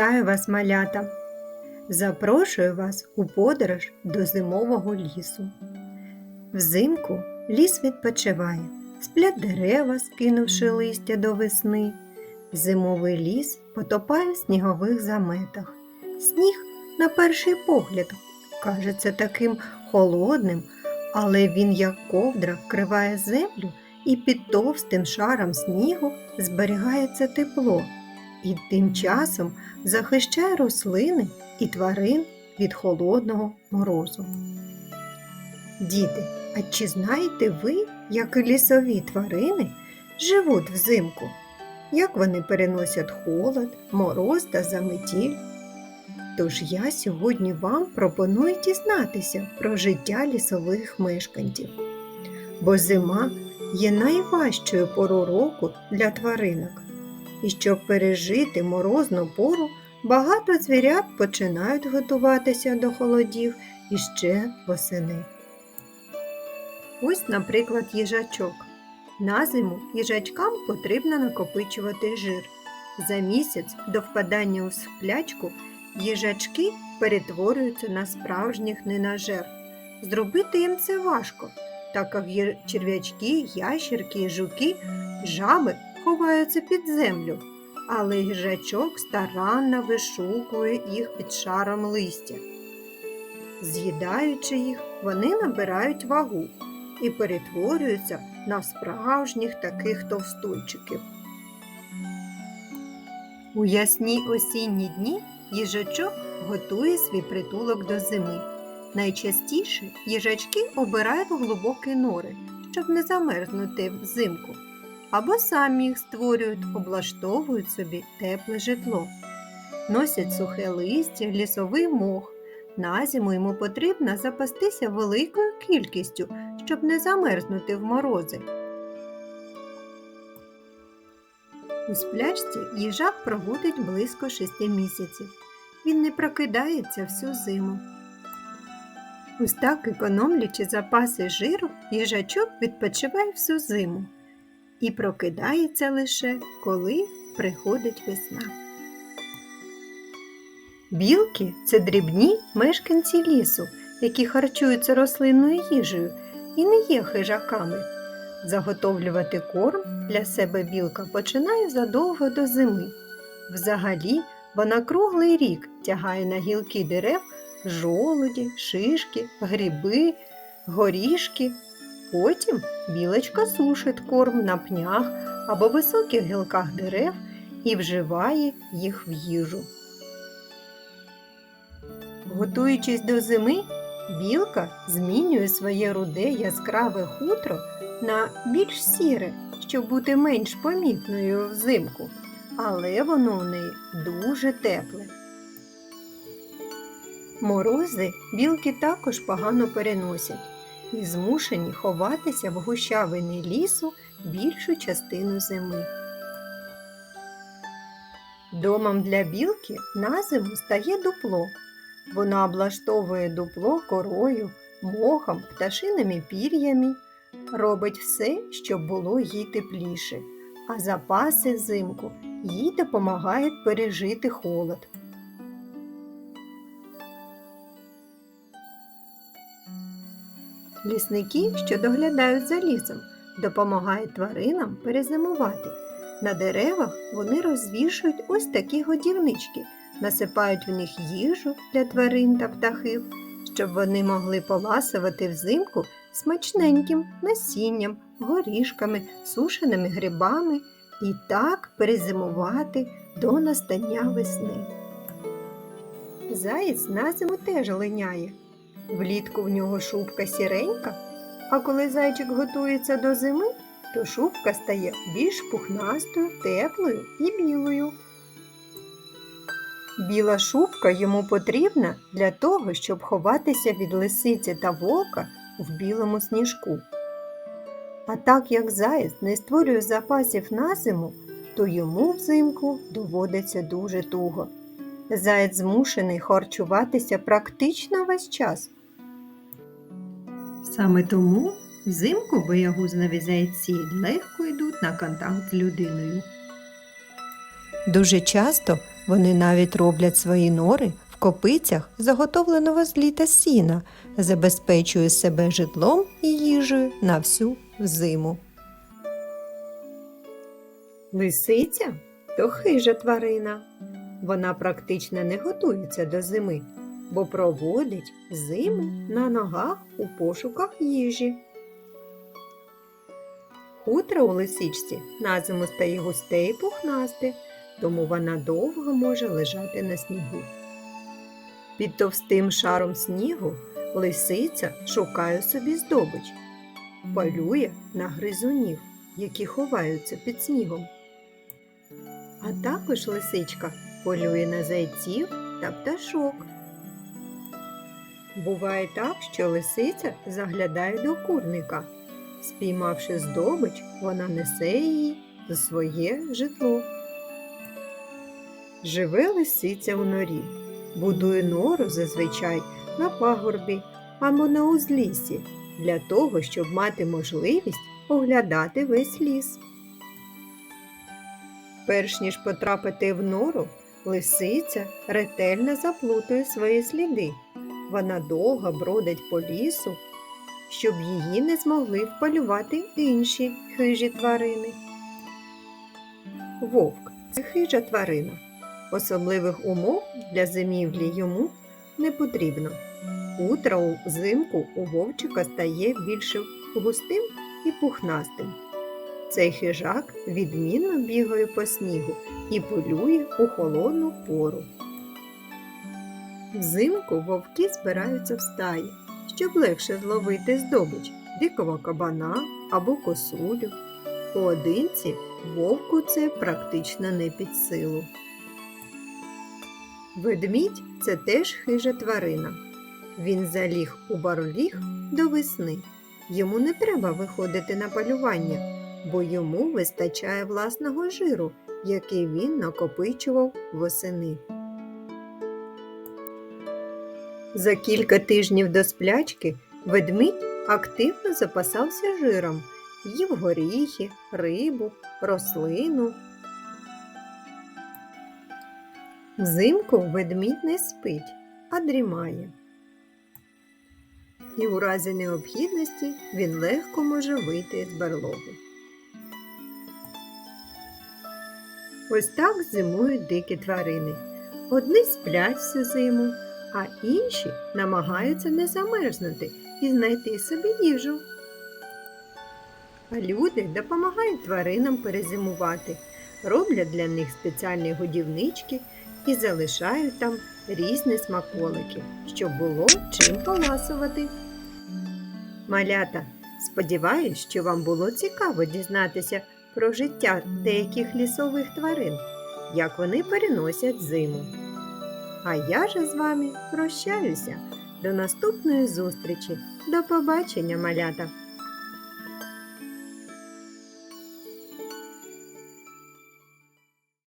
Вітаю вас, малята! Запрошую вас у подорож до зимового лісу. Взимку ліс відпочиває, сплять дерева, скинувши листя до весни. Зимовий ліс потопає в снігових заметах. Сніг, на перший погляд, кажеться таким холодним, але він, як ковдра, вкриває землю і під товстим шаром снігу зберігається тепло і тим часом захищає рослини і тварин від холодного морозу. Діти, а чи знаєте ви, як лісові тварини живуть взимку? Як вони переносять холод, мороз та заметіль? Тож я сьогодні вам пропоную дізнатися про життя лісових мешканців. Бо зима є найважчою пору року для тваринок. І щоб пережити морозну пору, багато звірят починають готуватися до холодів іще восени. Ось, наприклад, їжачок. На зиму їжачкам потрібно накопичувати жир. За місяць до впадання у сплячку їжачки перетворюються на справжніх ненажер. Зробити їм це важко, так як черв'ячки, ящерки, жуки, жаби ховаються під землю, але їжачок старанно вишукує їх під шаром листя. З'їдаючи їх, вони набирають вагу і перетворюються на справжніх таких товстунчиків. У ясні осінні дні їжачок готує свій притулок до зими. Найчастіше їжачки обирають глибокі нори, щоб не замерзнути взимку або самі їх створюють, облаштовують собі тепле житло. Носять сухе листя, лісовий мох. На зиму йому потрібно запастися великою кількістю, щоб не замерзнути в морози. У сплячці їжак проводить близько шести місяців. Він не прокидається всю зиму. Ось так, економлячи запаси жиру, їжачок відпочиває всю зиму і прокидається лише, коли приходить весна. Білки це дрібні мешканці лісу, які харчуються рослинною їжею і не є хижаками. Заготовлювати корм для себе білка починає задовго до зими. Взагалі, вона круглий рік тягає на гілки дерев жолуді, шишки, гриби, горішки Потім білочка сушить корм на пнях або високих гілках дерев і вживає їх в їжу. Готуючись до зими, білка змінює своє руде яскраве хутро на більш сіре, щоб бути менш помітною взимку, але воно в неї дуже тепле. Морози білки також погано переносять і змушені ховатися в гущавині лісу більшу частину зими. Домом для білки на зиму стає дупло. Вона облаштовує дупло корою, мохом, пташиними пір'ями, робить все, щоб було їй тепліше, а запаси взимку їй допомагають пережити холод. Лісники, що доглядають за лісом, допомагають тваринам перезимувати. На деревах вони розвішують ось такі годівнички, насипають в них їжу для тварин та птахів, щоб вони могли поласувати взимку смачненьким насінням, горішками, сушеними грибами і так перезимувати до настання весни. Заєць на зиму теж линяє. Влітку в нього шубка сіренька, а коли зайчик готується до зими, то шубка стає більш пухнастою, теплою і білою. Біла шубка йому потрібна для того, щоб ховатися від лисиці та вовка в білому сніжку. А так як заєць не створює запасів на зиму, то йому взимку доводиться дуже туго. Заєць змушений харчуватися практично весь час. Саме тому взимку боягузнові зайці легко йдуть на контакт з людиною. Дуже часто вони навіть роблять свої нори в копицях заготовленого з літа сіна, забезпечує себе житлом і їжею на всю зиму. Лисиця то хижа тварина. Вона практично не готується до зими, бо проводить зиму на ногах у пошуках їжі. Хутро у лисичці на зиму стає густе і пухнасте, тому вона довго може лежати на снігу. Під товстим шаром снігу лисиця шукає собі здобич, полює на гризунів, які ховаються під снігом. А також лисичка полює на зайців та пташок. Буває так, що лисиця заглядає до курника. Спіймавши здобич, вона несе її за своє житло. Живе лисиця у норі, будує нору зазвичай на пагорбі або на узліссі для того, щоб мати можливість оглядати весь ліс. Перш ніж потрапити в нору, лисиця ретельно заплутує свої сліди. Вона довго бродить по лісу, щоб її не змогли вполювати інші хижі тварини. Вовк це хижа тварина. Особливих умов для зимівлі йому не потрібно. Утро взимку у вовчика стає більш густим і пухнастим. Цей хижак відмінно бігає по снігу і полює у холодну пору. Взимку вовки збираються в стаї, щоб легше зловити здобич дикого кабана або косулю. Поодинці вовку це практично не під силу. Ведмідь це теж хижа тварина. Він заліг у барліг до весни. Йому не треба виходити на полювання, бо йому вистачає власного жиру, який він накопичував восени. За кілька тижнів до сплячки ведмідь активно запасався жиром, їв горіхи, рибу, рослину. Взимку ведмідь не спить, а дрімає. І у разі необхідності він легко може вийти з барлоги. Ось так зимують дикі тварини. Одні сплять всю зиму, а інші намагаються не замерзнути і знайти собі їжу. А люди допомагають тваринам перезимувати, роблять для них спеціальні годівнички і залишають там різні смаколики, щоб було чим поласувати. Малята, сподіваюсь, що вам було цікаво дізнатися про життя деяких лісових тварин, як вони переносять зиму. А я же з вами прощаюся. До наступної зустрічі. До побачення, малята!